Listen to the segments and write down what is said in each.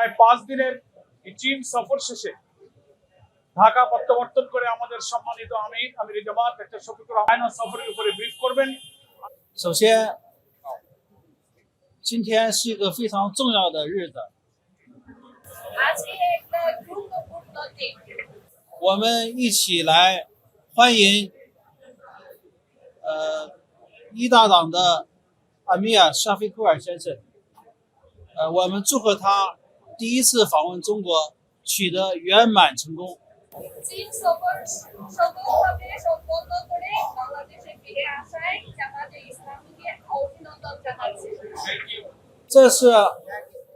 প্রায় পাঁচ দিনের এই চীন সফর শেষে ঢাকা প্রত্যাবর্তন করে আমাদের সম্মানিত আমির আমির জামাত একটা শফিকুর রহমান সফরের উপরে ব্রিফ করবেন 首先，今天是一个非常重要的日子， আজকে একটা গুরুত্বপূর্ণ দিন 我们一起来欢迎呃一大党的阿米尔沙菲库尔先生。呃，我们祝贺他 第一次访问中国取得圆满成功。这是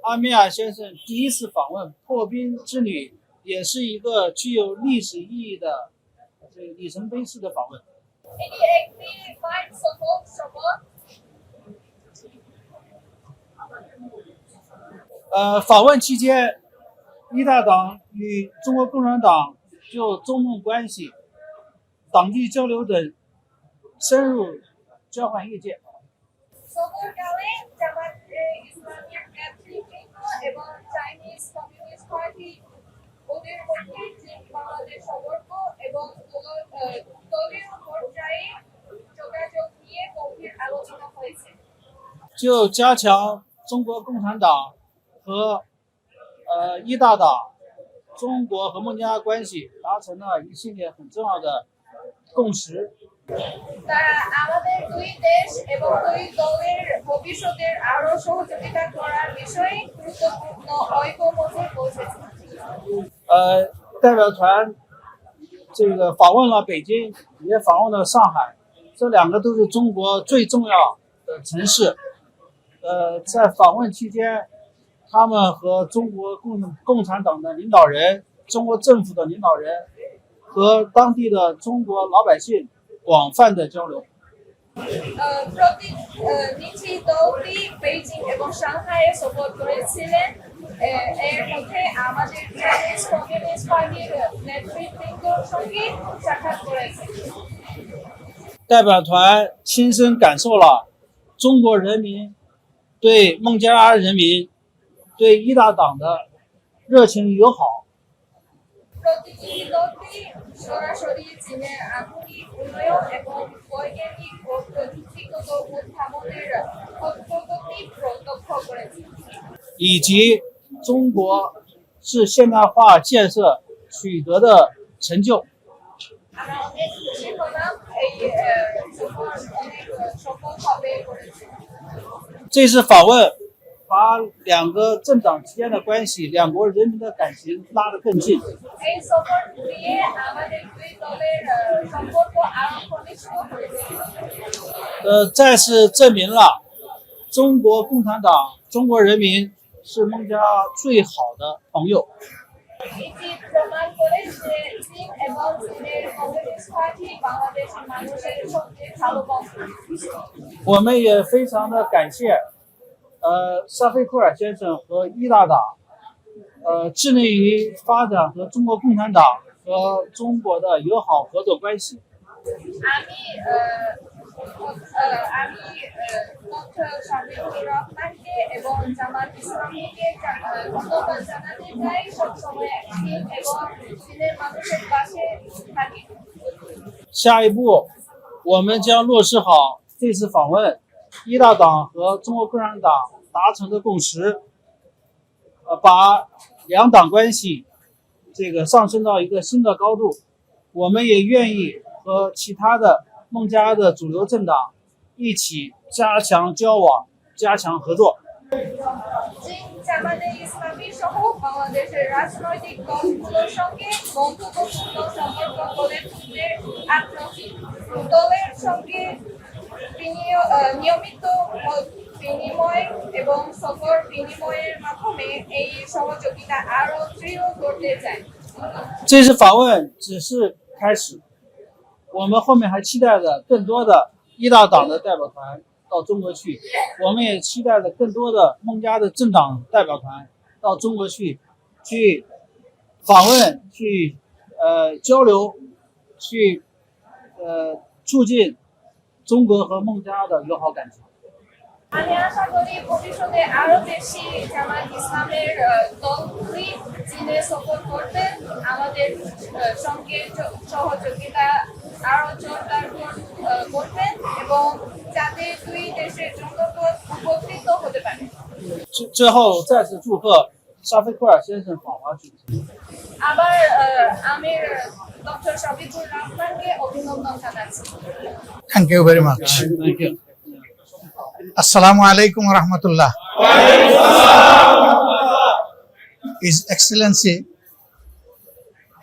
阿米尔先生第一次访问破冰之旅，也是一个具有历史意义的这个里程碑式的访问。呃，访问期间，一大党与中国共产党就中孟关系、党际交流等深入交换意见。 সফরকালে জামাতে ইসলামী নেতৃবৃন্দ এবং চাইনিজ কমিউনিস্ট পার্টি ওদের মধ্যে চীন বাংলাদেশ সম্পর্ক এবং দল- আহ, দলীয় পর্যায়ে যোগাযোগ নিয়ে গভীর আলোচনা হয়েছে 就加强中国共产党 和呃一大党、中国和孟加拉关系达成了一系列很重要的共识。 তারা আমাদের দুই দেশ এবং দুই দলের ভবিষ্যতের আরো সহযোগিতা করার বিষয়ে গুরুত্বপূর্ণ ঐকমত্যে পৌঁছেছে 呃，代表团这个访问了北京，也访问了上海，这两个都是中国最重要的城市。呃，在访问期间， 他们和中国共共产党的领导人、中国政府的领导人和当地的中国老百姓广泛的交流。 আহ, প্রতি আহ, নিচি দলটি বেইজিং এবং সাংহাইয়ে সফর করেছিলেন আহ, এর মধ্যে আমাদের চাইনিজ কমিউনিস্ট পার্টির নেতৃবৃন্দর সঙ্গে সাক্ষাৎ করেছে 代表团亲身感受了中国人民对孟加拉人民、 对一大党的热情友好。以及中国是现代化建设取得的成就。这次访问把两个政党之间的关系、两国人民的感情拉得更近。呃，再次证明了中国共产党、中国人民是孟加最好的朋友。我们也非常的感谢呃，沙菲库尔先生和一大党，呃，致力于发展和中国共产党和中国的友好合作关系。 আমি আহ, আহ, আমি ডক্টর শামিকুর রহমানকে এবং জামাত ইসলামীকে জা- আহ, ধন্যবাদ জানাতে চাই সবসময় চীন এবং চীনের মানুষের পাশে থাকি 下一步，我们将落实好这次访问一大党和中国共产党 达成的共识，呃，把两党关系这个上升到一个新的高度。我们也愿意和其他的孟加拉的主流政党一起加强交往、加强合作。 চীন জামাতে ইসলামী সহ বাংলাদেশের রাজনৈতিক দলগুলোর সঙ্গে বন্ধুত্বপূর্ণ সম্পর্ক গড়ে তুলতে আগ্রহী দলের সঙ্গে বিনিয়োগ- আহ, নিয়মিত মত বিনিময় এবং সফর বিনিময়ের মাধ্যমে এই সহযোগিতা আরো দৃঢ় করতে চাই 这次访问只是开始，我们后面还期待着更多的一大党的代表团到中国去，我们也期待着更多的孟加的政党代表团到中国去，去访问，去呃交流，去呃促进中国和孟加拉的友好感情。 আমি আশা করি ভবিষ্যতে আরো বেশি জামাত ইসলামের আহ, দল সফর করবেন আমাদের আহ, সঙ্গে য- সহযোগিতা আরো জোরদার কর- আহ, করবেন এবং যাতে দুই দেশের জনগণ উপকৃত হতে পারে 之之后再次祝贺沙菲库尔先生访华主题。 আবার আহ, আমি ডক্টর শফিকুর রহমানকে অভিনন্দন জানাচ্ছি Thank you very much. Thank you. আসসালামু আলাইকুম রহমতুল্লাহ। His excellency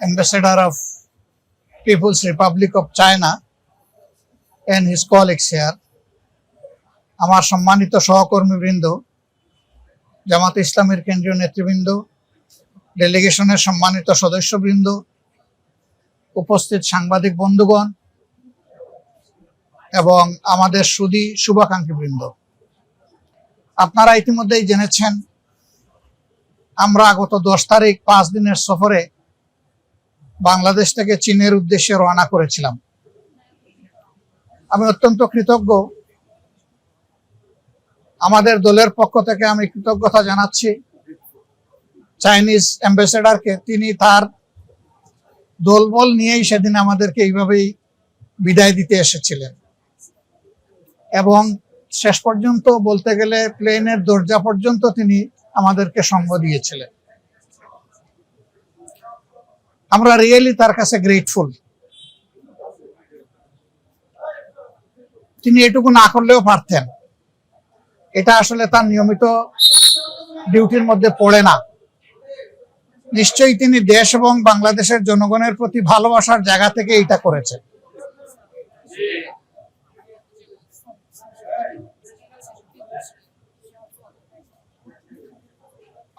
ambassador of people's republic of China and his colleagues here আমার সম্মানিত সহকর্মীবৃন্দ, জামাত ইসলামের কেন্দ্রীয় নেতৃবৃন্দ ডেলিগেশনের সম্মানিত সদস্যবৃন্দ, উপস্থিত সাংবাদিক বন্ধুগণ এবং আমাদের সুদী শুভাকাঙ্ক্ষী বৃন্দ। আপনারা ইতিমধ্যেই জেনেছেন, আমরা গত দশ তারিখ পাঁচ দিনের সফরে বাংলাদেশ থেকে চীনের উদ্দেশ্যে রওনা করেছিলাম। আমি অত্যন্ত কৃতজ্ঞ। আমাদের দলের পক্ষ থেকে আমি কৃতজ্ঞতা জানাচ্ছি। চাইনিজ অ্যাম্বাসেডারকে, তিনি তার দলবল নিয়েই সেদিন আমাদেরকে এইভাবেই বিদায় দিতে এসেছিলেন। এবং শেষ পর্যন্ত বলতে গেলে প্লেনের দরজা পর্যন্ত তিনি আমাদেরকে সঙ্গ দিয়েছিলেন। আমরা রিয়েলি তার কাছে গ্রেটফুল তিনি এটুকু না করলেও পারতেন। এটা আসলে তার নিয়মিত ডিউটির মধ্যে পড়ে না। নিশ্চয়ই তিনি দেশ এবং বাংলাদেশের জনগণের প্রতি ভালোবাসার জায়গা থেকে এটা করেছেন।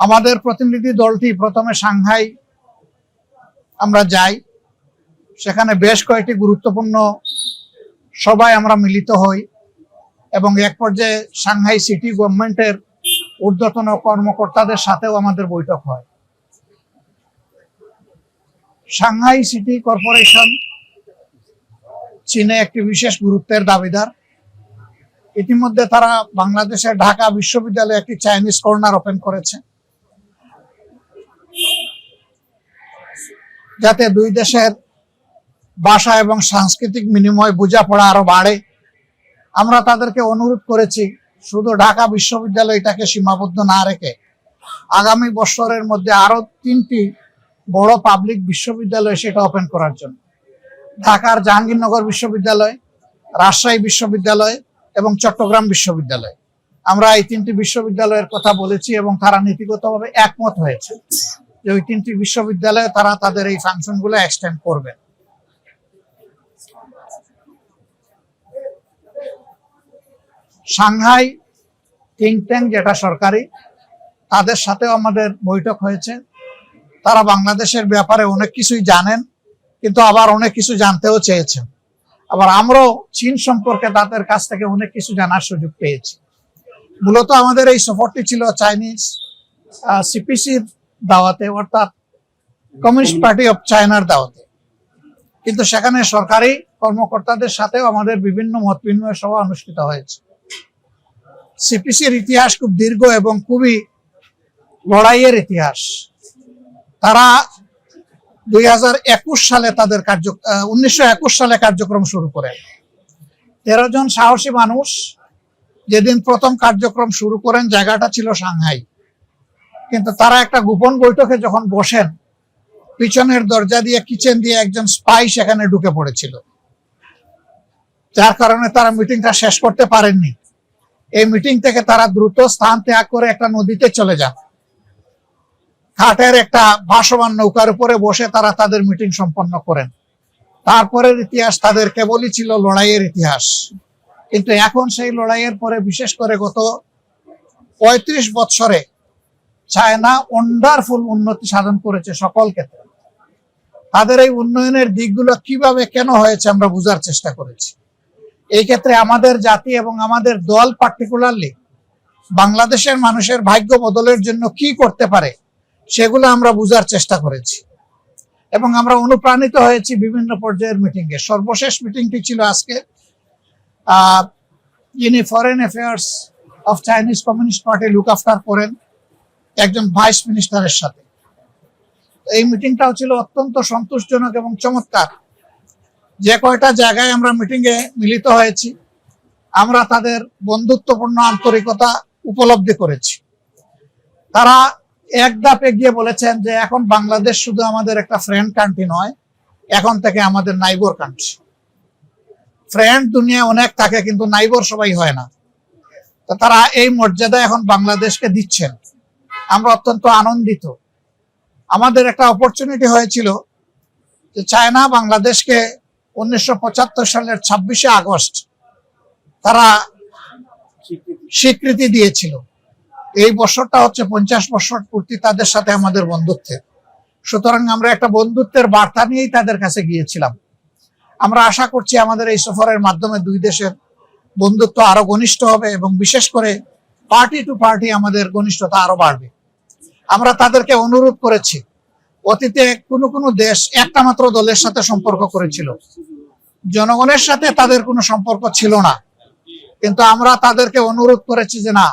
আমাদের প্রতিনিধি দলটি প্রথমে সাংহাই আমরা যাই। সেখানে বেশ কয়েকটি গুরুত্বপূর্ণ সবাই আমরা মিলিত হই এবং এক পর্যায়ে সাংহাই সিটি গভর্নমেন্টের ঊর্ধ্বতন কর্মকর্তাদের সাথেও আমাদের বৈঠক হয়। সাংহাই সিটি কর্পোরেশন চীনে একটি বিশেষ গুরুত্বের দাবিদার। ইতিমধ্যে তারা বাংলাদেশের ঢাকা বিশ্ববিদ্যালয়ে একটি চাইনিজ কর্নার ওপেন করেছে। যাতে দুই দেশের ভাষা এবং সাংস্কৃতিক বিনিময় বোঝাপড়া আরও বাড়ে। আমরা তাদেরকে অনুরোধ করেছি, শুধু ঢাকা বিশ্ববিদ্যালয়টাকে সীমাবদ্ধ না রেখে আগামী বছরের মধ্যে আরও তিনটি বড় পাবলিক বিশ্ববিদ্যালয় সেটা ওপেন করার জন্য। ঢাকার জাহাঙ্গীরনগর বিশ্ববিদ্যালয়, রাজশাহী বিশ্ববিদ্যালয় এবং চট্টগ্রাম বিশ্ববিদ্যালয়। আমরা এই তিনটি বিশ্ববিদ্যালয়ের কথা বলেছি এবং তারা নীতিগতভাবে একমত হয়েছে। যে ওই তিনটি বিশ্ববিদ্যালয়ে তারা তাদের এই ফাংশনগুলো এক্সটেন্ড করবে। সাংহাই থিঙ্ক ট্যাঙ্ক যেটা সরকারি, তাদের সাথেও আমাদের বৈঠক হয়েছে। তারা বাংলাদেশের ব্যাপারে অনেক কিছুই জানেন, কিন্তু আবার অনেক কিছু জানতেও চেয়েছেন। আবার আমরাও চীন সম্পর্কে তাদের কাছ থেকে অনেক কিছু জানার সুযোগ পেয়েছি। মূলত আমাদের এই সফরটি ছিল চাইনিজ সিপিসির দাওয়াতে অর্থাৎ কমিউনিস্ট পার্টি অফ চায়নার দাওয়াতে। কিন্তু সেখানে সরকারি কর্মকর্তাদের সাথেও আমাদের বিভিন্ন মত বিনিময় সভা অনুষ্ঠিত হয়েছে। সিপিসির ইতিহাস খুব দীর্ঘ এবং খুবই লড়াইয়ের ইতিহাস। তারা দুই হাজার একুশ সালে তাদের কার্য উনিশশো একুশ সালে কার্যক্রম শুরু করেন তেরো জন সাহসী মানুষ যেদিন প্রথম কার্যক্রম শুরু করেন জায়গাটা ছিল সাংহাই। কিন্তু তারা একটা গোপন বৈঠকে যখন বসেন, পিছনের দরজা দিয়ে, কিচেন দিয়ে একজন স্পাই সেখানে ঢুকে পড়েছিল। যার কারণে তারা মিটিংটা শেষ করতে পারেননি। এই মিটিং থেকে তারা দ্রুত স্থান ত্যাগ করে একটা নদীতে চলে যান। ঘাটের একটা ভাসমান নৌকার উপরে বসে তারা তাদের মিটিং সম্পন্ন করেন। তারপরের ইতিহাস তাদের কেবলই ছিল লড়াইয়ের ইতিহাস। কিন্তু এখন সেই লড়াইয়ের পরে বিশেষ করে গত পঁয়ত্রিশ বছরে চায়না ওয়ান্ডারফুল উন্নতি সাধন করেছে সকল ক্ষেত্রে। তাদের এই উন্নয়নের দিকগুলো কীভাবে কেন হয়েছে আমরা বোঝার চেষ্টা করেছি। এই ক্ষেত্রে আমাদের জাতি এবং আমাদের দল পার্টিকুলারলি বাংলাদেশের মানুষের ভাগ্য বদলের জন্য কি করতে পারে, সেগুলো আমরা বোঝার চেষ্টা করেছি। এবং আমরা অনুপ্রাণিত হয়েছি বিভিন্ন পর্যায়ের মিটিং এ সর্বশেষ মিটিংটি ছিল আজকে যিনি foreign affairs of Chinese communist party look after করেন। একজন ভাইস মিনিস্টারের সাথে। এই মিটিংটাও ছিল অত্যন্ত সন্তোষজনক এবং চমৎকার। যে কয়টা জায়গায় আমরা মিটিং এ মিলিত হয়েছি, আমরা তাদের বন্ধুত্বপূর্ণ আন্তরিকতা উপলব্ধি করেছি। তারা এক ধাপ এগিয়ে বলেছেন যে, এখন বাংলাদেশ শুধু আমাদের একটা ফ্রেন্ড কান্ট্রি নয়, এখন থেকে আমাদের নাইবর কান্ট্রি ফ্রেন্ড দুনিয়া অনেক থাকে, কিন্তু নাইবর সবাই হয় না। তারা এই মর্যাদা এখন বাংলাদেশকে দিচ্ছেন। আমরা অত্যন্ত আনন্দিত। আমাদের একটা অপরচুনিটি হয়েছিল যে চায়না বাংলাদেশকে উনিশশো পঁচাত্তর সালের ছাব্বিশে আগস্ট তারা স্বীকৃতি দিয়েছিল। এই বছরটা হচ্ছে পঞ্চাশ বছর পূর্তি তাদের সাথে আমাদের বন্ধুত্বের। সুতরাং আমরা একটা বন্ধুত্বের বার্তা নিয়েই তাদের কাছে গিয়েছিলাম। আমরা আশা করছি আমাদের এই সফরের মাধ্যমে দুই দেশের বন্ধুত্ব আরও ঘনিষ্ঠ হবে এবং বিশেষ করে পার্টি টু পার্টি আমাদের ঘনিষ্ঠতা আরও বাড়বে। আমরা তাদেরকে অনুরোধ করেছি, অতীতে কোনো কোনো দেশ একটা মাত্র দলের সাথে সম্পর্ক করেছিল। জনগণের সাথে তাদের কোনো সম্পর্ক ছিল না। কিন্তু আমরা তাদেরকে অনুরোধ করেছি যে না,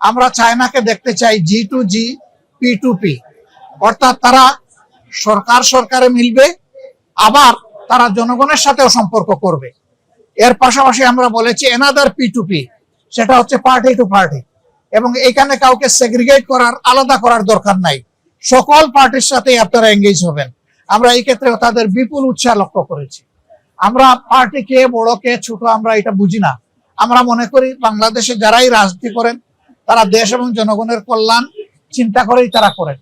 আমরা চায়নাকে দেখতে চাই G to G P to P অর্থাৎ তারা সরকার সরকারে মিলবে, আবার তারা জনগণের সাথেও সম্পর্ক করবে। এর পাশাপাশি আমরা বলেছি এনাদার পি টু পি সেটা হচ্ছে পার্টি টু পার্টি। এবং এখানে কাউকে সেগ্রিগেট করার, আলাদা করার দরকার নাই। সকল পার্টির সাথে আপনারা এঙ্গেজ হবেন। আমরা এই ক্ষেত্রে তাদের বিপুল উৎসাহ লক্ষ্য করেছি। আমরা পার্টি কে, বড় কে, ছোট আমরা এটা বুঝি না। আমরা মনে করি বাংলাদেশে যারাই রাজনীতি করেন, তারা দেশ এবং জনগণের কল্যাণ চিন্তা করেই তারা করেন।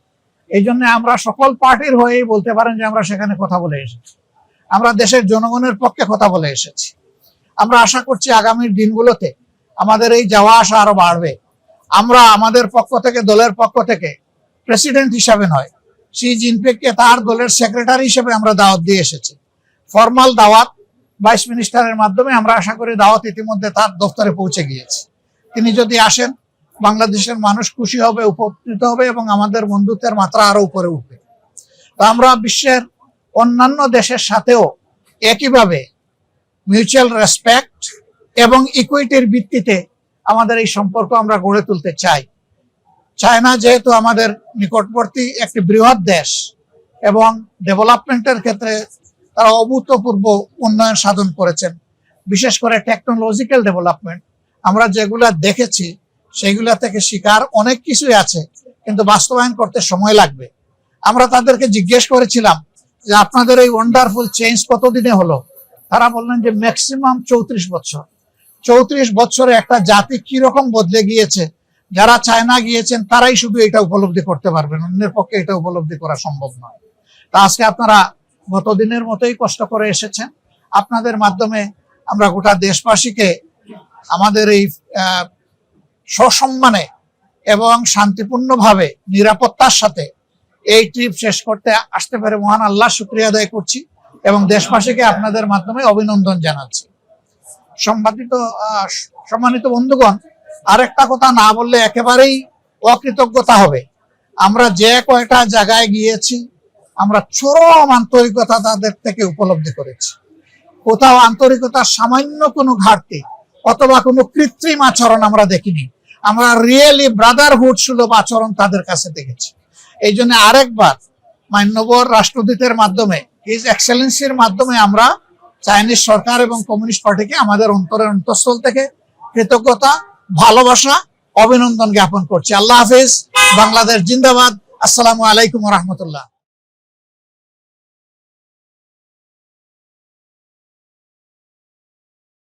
এই জন্য আমরা সকল পার্টির হয়েই বলতে পারেন যে আমরা সেখানে কথা বলে এসেছি। আমরা দেশের জনগণের পক্ষে কথা বলে এসেছি। আমরা আশা করছি আগামীর দিনগুলোতে আমাদের এই যাওয়া আসা আরও বাড়বে। আমরা আমাদের পক্ষ থেকে, দলের পক্ষ থেকে প্রেসিডেন্ট হিসাবে নয় শি জিনপিংকে তার দলের সেক্রেটারি হিসেবে আমরা দাওয়াত দিয়ে এসেছি। ফর্মাল দাওয়াত ভাইস মিনিস্টারের মাধ্যমে আমরা আশা করি দাওয়াত ইতিমধ্যে তার দফতরে পৌঁছে গিয়েছে। তিনি যদি আসেন, বাংলাদেশের মানুষ খুশি হবে, উপকৃত হবে এবং আমাদের বন্ধুত্বের মাত্রা আরও উপরে উঠবে। তো আমরা বিশ্বের অন্যান্য দেশের সাথেও একইভাবে মিউচুয়াল রেসপেক্ট এবং ইকুইটির ভিত্তিতে আমাদের এই সম্পর্ক আমরা গড়ে তুলতে চাই। চায়না যেহেতু আমাদের নিকটবর্তী একটি বৃহৎ দেশ এবং ডেভেলপমেন্টের ক্ষেত্রে তারা অভূতপূর্ব উন্নয়ন সাধন করেছেন, বিশেষ করে টেকনোলজিক্যাল ডেভেলপমেন্ট আমরা যেগুলা দেখেছি, সেগুলা থেকে শিকার অনেক কিছুই আছে, কিন্তু বাস্তবায়ন করতে সময় লাগবে। আমরা তাদেরকে জিজ্ঞেস করেছিলাম যে, আপনাদের এই ওয়ান্ডারফুল চেঞ্জ কতদিনে হলো? তারা বললেন যে ম্যাক্সিমাম চৌত্রিশ বছর। চৌত্রিশ বছরে একটা জাতি কীরকম বদলে গিয়েছে? যারা চায়না গিয়েছেন, তারাই শুধু এটা উপলব্ধি করতে পারবেন। অন্যের পক্ষে এটা উপলব্ধি করা সম্ভব নয়। তা আজকে আপনারা গতদিনের মতোই কষ্ট করে এসেছেন। আপনাদের মাধ্যমে আমরা গোটা দেশবাসীকে আমাদের এই সসম্মানে এবং শান্তিপূর্ণভাবে নিরাপত্তার সাথে এই ট্রিপ শেষ করতে আসতে পারে মহান আল্লাহ শুক্রিয়া আদায় করছি এবং দেশবাসীকে আপনাদের মাধ্যমে অভিনন্দন জানাচ্ছি। সম্মানিত সম্মানিত বন্ধুগণ, আরেকটা কথা না বললে একেবারেই অকৃতজ্ঞতা হবে। আমরা যে কয়টা জায়গায় গিয়েছি, আমরা চরম আন্তরিকতা তাদের থেকে উপলব্ধি করেছি। কোথাও আন্তরিকতার সামান্য কোনো ঘাটতি অথবা কোনো কৃত্রিম আচরণ আমরা দেখিনি। আমরা রিয়েলি ব্রাদারহুড সুলভ আচরণ তাদের কাছে দেখেছি। এই জন্য আরেকবার মান্যবর রাষ্ট্রদূতের মাধ্যমে হিজ এক্সেলেন্সির মাধ্যমে আমরা চাইনিজ সরকার এবং কমিউনিস্ট পার্টিকে আমাদের অন্তরের অন্তঃস্থল থেকে কৃতজ্ঞতা, ভালোবাসা, অভিনন্দন জ্ঞাপন করছি। আল্লাহ হাফিজ, বাংলাদেশ জিন্দাবাদ। আসসালামু আলাইকুম রহমতুল্লাহ।